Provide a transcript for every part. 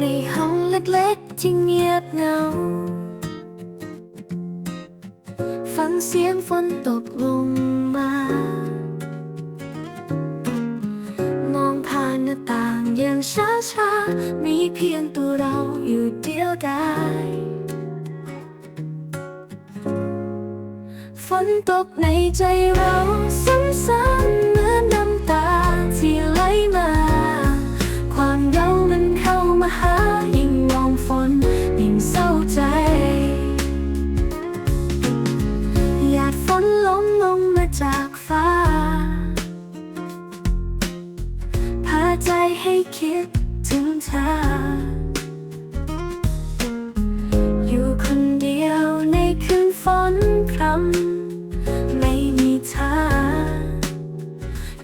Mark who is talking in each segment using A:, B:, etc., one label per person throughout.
A: ในห้องเล็กๆที่เงียบเงา ฟังเสียงฝนตกลงมา มองผ่านหน้าต่างอย่างช้าๆ มีเพียงตัวเราอยู่เดียวดายฝนตกในใจเราซ้ำๆ ใจให้คิดถึงเธอ อยู่คนเดียวในคืนฝนพรำไม่มีเธอ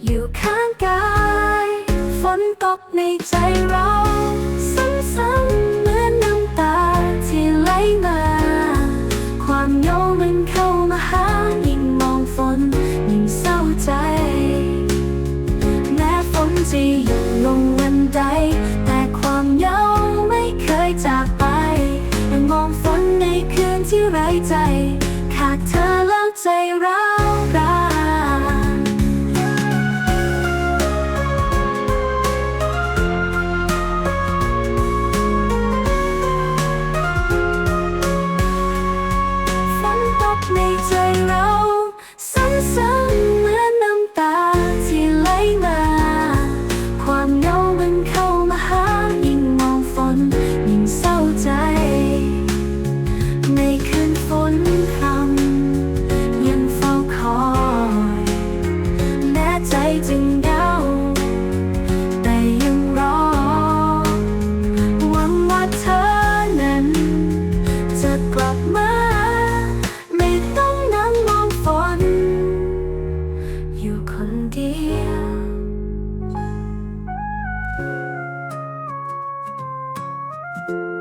A: อยู่ข้างกาย ฝนตกในใจเราซ้ำๆเหมือนน้ำตาที่ไหลมา ความโยมันค จะยังลงวันใด แต่ความเหงาไม่เคยจากไปยังมองฝนในคืนที่ไร้ใจ ขาดเธอแล้วใจร้าวร้า thank you